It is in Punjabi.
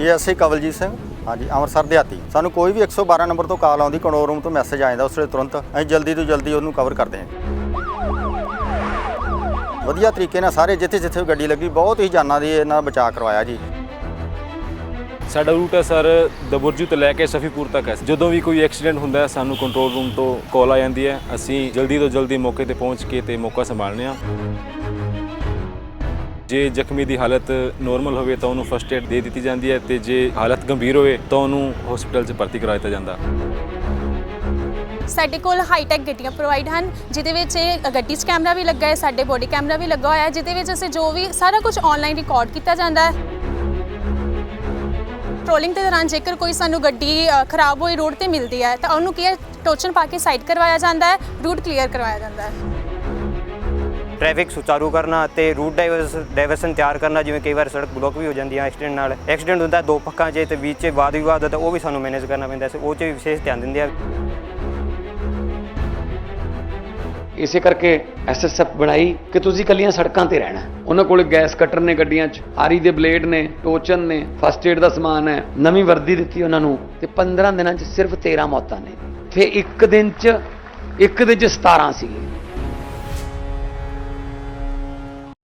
ਏਐਸਏ ਕਵਲਜੀਤ ਸਿੰਘ। ਹਾਂਜੀ, ਅੰਮ੍ਰਿਤਸਰ ਦਿਹਾਤੀ। ਸਾਨੂੰ ਕੋਈ ਵੀ 112 ਨੰਬਰ ਤੋਂ ਕਾਲ ਆਉਂਦੀ ਕੰਟਰੋਲ ਰੂਮ ਤੋਂ ਮੈਸੇਜ ਆ ਜਾਂਦਾ, ਉਸ ਵੇਲੇ ਤੁਰੰਤ ਅਸੀਂ ਜਲਦੀ ਤੋਂ ਜਲਦੀ ਉਹਨੂੰ ਕਵਰ ਕਰਦੇ ਹਾਂ। ਵਧੀਆ ਤਰੀਕੇ ਨਾਲ ਸਾਰੇ ਜਿੱਥੇ ਜਿੱਥੇ ਵੀ ਗੱਡੀ ਲੱਗੀ, ਬਹੁਤ ਹੀ ਜਾਨਾਂ ਦੀ ਇਹਨਾਂ ਬਚਾਅ ਕਰਵਾਇਆ ਜੀ। ਸਾਡਾ ਰੂਟ ਹੈ ਸਰ ਦਬੁਰਜੂ ਤੋਂ ਲੈ ਕੇ ਸ਼ਫੀਪੁਰ ਤੱਕ ਹੈ ਜਦੋਂ ਵੀ ਕੋਈ ਐਕਸੀਡੈਂਟ ਹੁੰਦਾ ਹੈ, ਸਾਨੂੰ ਕੰਟਰੋਲ ਰੂਮ ਤੋਂ ਕਾਲ ਆ ਜਾਂਦੀ ਹੈ। ਅਸੀਂ ਜਲਦੀ ਤੋਂ ਜਲਦੀ ਮੌਕੇ ਤੇ ਪਹੁੰਚ ਕੇ ਤੇ ਮੌਕਾ ਸੰਭਾਲਨੇ ਆ ਜੇ ਜ਼ਖਮੀ ਦੀ ਹਾਲਤ ਨੋਰਮਲ ਹੋਵੇ ਤਾਂ ਉਹਨੂੰ ਫਸਟ ਏਡ ਦੇ ਦਿੱਤੀ ਜਾਂਦੀ ਹੈ ਤੇ ਜੇ ਹਾਲਤ ਗੰਭੀਰ ਹੋਵੇ ਤਾਂ ਉਹਨੂੰ ਹਸਪੀਟਲ 'ਚ ਭਰਤੀ ਕਰਾ ਦਿੱਤਾ ਜਾਂਦਾ। ਸਾਡੇ ਕੋਲ ਹਾਈਟੈਕ ਗੱਡੀਆਂ ਪ੍ਰੋਵਾਈਡ ਹਨ, ਜਿਹਦੇ ਵਿੱਚ ਇਹ ਗੱਡੀ 'ਚ ਕੈਮਰਾ ਵੀ ਲੱਗਾ ਹੈ, ਸਾਡੇ ਬੋਡੀ ਕੈਮਰਾ ਵੀ ਲੱਗਾ ਹੋਇਆ ਹੈ, ਜਿਹਦੇ ਵਿੱਚ ਅਸੀਂ ਜੋ ਵੀ ਸਾਰਾ ਕੁਝ ਆਨਲਾਈਨ ਰਿਕਾਰਡ ਕੀਤਾ ਜਾਂਦਾ ਹੈ। ਟ੍ਰੋਲਿੰਗ ਦੇ ਦੌਰਾਨ ਜੇਕਰ ਕੋਈ ਸਾਨੂੰ ਗੱਡੀ ਖਰਾਬ ਹੋਈ ਰੋਡ ਤੇ ਮਿਲਦੀ ਹੈ ਤਾਂ ਉਹਨੂੰ ਕੀ ਹੈ? ਟੋਚਨ ਪਾ ਕੇ ਸਾਈਡ ਕਰਵਾਇਆ ਜਾਂਦਾ ਹੈ ਰੂਟ ਕਲੀਅਰ ਕਰਵਾਇਆ ਜਾਂਦਾ ਹੈ। ਟ੍ਰੈਫਿਕ ਸੁਚਾਰੂ ਕਰਨਾ ਅਤੇ ਰੂਟ ਡਾਇਵਰਸਨ ਤਿਆਰ ਕਰਨਾ, ਜਿਵੇਂ ਕਈ ਵਾਰ ਸੜਕ ਬਲੌਕ ਵੀ ਹੋ ਜਾਂਦੀ ਹੈ ਐਕਸੀਡੈਂਟ ਨਾਲ। ਐਕਸੀਡੈਂਟ ਹੁੰਦਾ ਦੋ ਪੱਖਾਂ 'ਚ ਤੇ ਵਿੱਚ 'ਚ ਵਾਦ ਵਿਵਾਦ ਹੁੰਦਾ ਉਹ ਵੀ ਸਾਨੂੰ ਮੈਨੇਜ ਕਰਨਾ ਪੈਂਦਾ ਹੈ ਉਹ 'ਚ ਵੀ ਵਿਸ਼ੇਸ਼ ਧਿਆਨ ਦਿੰਦੇ ਆ। ਇਸੇ ਕਰਕੇ ਐਸਐਸਐਫ ਬਣਾਈ ਕਿ ਤੁਸੀਂ ਕੱਲੀਆਂ ਸੜਕਾਂ ਤੇ ਰਹਿਣਾ। ਉਹਨਾਂ ਕੋਲ ਗੈਸ ਕਟਰ ਨੇ ਗੱਡੀਆਂ 'ਚ, ਆਰੀ ਦੇ ਬਲੇਡ ਨੇ, ਟੋਚਨ ਨੇ, ਫਸਟ ਏਡ ਦਾ ਸਮਾਨ ਹੈ, ਨਵੀਂ ਵਰਦੀ ਦਿੱਤੀ ਉਹਨਾਂ ਨੂੰ ਤੇ 15 ਦਿਨਾਂ 'ਚ ਸਿਰਫ 13 ਮੌਤਾਂ ਨੇ। ਫੇ ਇੱਕ ਦਿਨ 'ਚ, ਇੱਕ ਦਿਨ 'ਚ 17 ਸੀਗੇ।